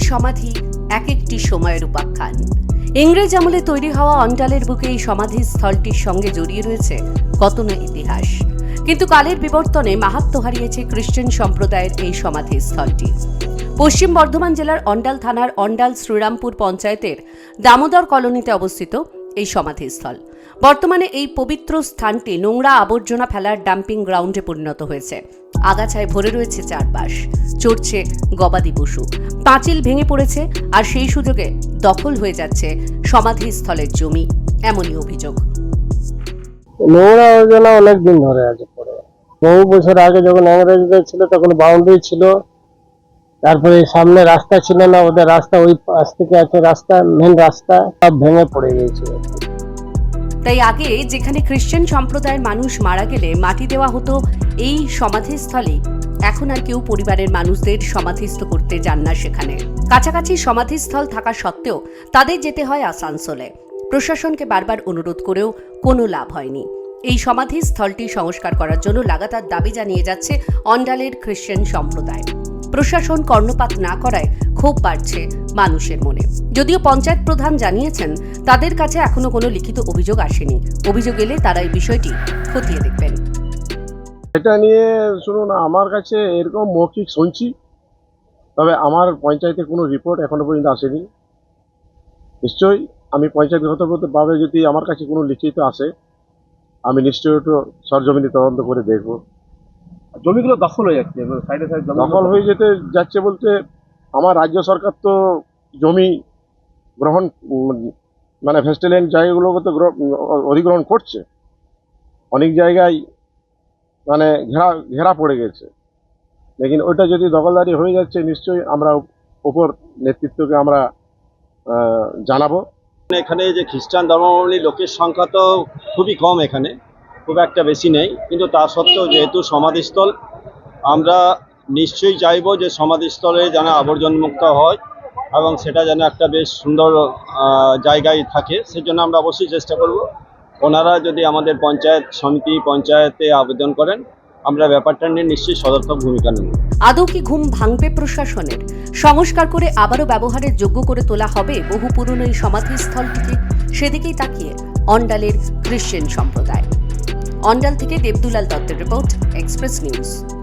সমাধি, এক একটি সময়ের উপাখ্যান। ইংরেজ আমলে তৈরি হওয়া অন্ডালের বুকে এই সমাধি স্থলটির সঙ্গে জড়িয়ে রয়েছে কত না ইতিহাস। কিন্তু কালের বিবর্তনে মাহাত্ম হারিয়েছে খ্রিস্টান সম্প্রদায়ের এই সমাধি স্থলটি পশ্চিম বর্ধমান জেলার অন্ডাল থানার অন্ডাল শ্রীরামপুর পঞ্চায়েতের দামোদর কলোনিতে অবস্থিত এই সমাধিস্থল। বর্তমানে এই পবিত্র স্থানটি নোংরা আবর্জনা ফেলার ডাম্পিং গ্রাউন্ডে পরিণত হয়েছে। আগাছায় ভরে রয়েছে চারপাশ। চড়ছে গবাদি পশু। পাঁচিল ভেঙে পড়েছে আর সেই সুযোগে দখল হয়ে যাচ্ছে সমাধিস্থলের জমি, এমনই অভিযোগ। নোংরা আবর্জনা অনেক দিন ধরে আছে পড়ে বহু বছর আগে যখন ইংরেজদের ছিল, তখন বাউন্ডারি ছিল। তারপরে সামনে রাস্তা ছিল না, ওদের রাস্তা ওই পাশ থেকে আছে, রাস্তা মেন রাস্তা, সব ভেঙে পড়ে গিয়েছে তাই আগে যেখানে খ্রিস্টান সম্প্রদায়ের মানুষ মারা গেলে মাটি দেওয়া হতো, এই সমাধিস্থলে। এখন আর কেউ পরিবারের মানুষদের সমাধিস্থ করতে যান না সেখানে। কাছাকাছি সমাধিস্থল থাকা সত্ত্বেও তাদের যেতে হয় আসানসোলে। প্রশাসনকে বারবার অনুরোধ করেও কোনো লাভ হয়নি। এই সমাধিস্থলটি সংস্কার করার জন্য লাগাতার দাবি জানিয়ে যাচ্ছে অন্ডালের খ্রিস্টান সম্প্রদায়। প্রশাসন কর্ণপাত না করায় ক্ষোভ বাড়ছে মানুষের মনে। যদিও পঞ্চায়েত প্রধান জানিয়েছেন, তাদের কাছে এখনও কোনো লিখিত অভিযোগ আসেনি। অভিযোগ এলে তারা এই বিষয়টি খতিয়ে দেখবেন। এটা নিয়ে শুনুন, আমার কাছে এরকম মৌখিক শুনছি, তবে আমার পঞ্চায়েতে কোনো রিপোর্ট এখনও পর্যন্ত আসেনি। নিশ্চয়ই আমি পঞ্চায়েতগতভাবে যদি আমার কাছে কোনো লিখিত আসে, আমি নিশ্চয়ই একটু সরজমিনি তদন্ত করে দেখব। জমিগুলো দখল হয়ে যাচ্ছে সাইডে সাইড দখল হয়ে যেতে যাচ্ছে বলতে আমার রাজ্য সরকার তো জমি গ্রহণ মানে ভেস্টেলেন জায়গাগুলোকে তো গ্র- অধিগ্রহণ করছে। অনেক জায়গায় মানে ঘেরা ঘেরা পড়ে গেছে। লেকিন ওইটা যদি দখলদারি হয়ে যাচ্ছে নিশ্চয়ই আমরা উপর নেতৃত্বকে আমরা জানাব। এখানে যে খ্রিস্টান ধর্মাবলম্বী লোকের সংখ্যা তো খুবই কম এখানে। খুব একটা বেশি নেই, কিন্তু তা সত্ত্বেও যেহেতু সমাধিস্থল, আমরা নিশ্চয়ই চাইব যে সমাধিস্থলে যেন আবর্জনমুক্ত হয় এবং সেটা যেন একটা বেশ সুন্দর জায়গায় থাকে, সেজন্য আমরা অবশ্যই চেষ্টা করব। ওনারা যদি আমাদের পঞ্চায়েত সমিতি পঞ্চায়েতে আবেদন করেন, আমরা ব্যাপারটা নিয়ে নিশ্চয়ই সদর্থক ভূমিকা নেব। আদৌ কি ঘুম ভাঙবে প্রশাসনের? সংস্কার করে আবারও ব্যবহারের যোগ্য করে তোলা হবে বহু পুরনো এই সমাধিস্থলটিকে সেদিকেই তাকিয়ে অন্ডালের খ্রিশ্চান সম্প্রদায়। অন্ডাল থেকে দেবদুলাল দত্তের রিপোর্ট এক্সপ্রেস নিউজ।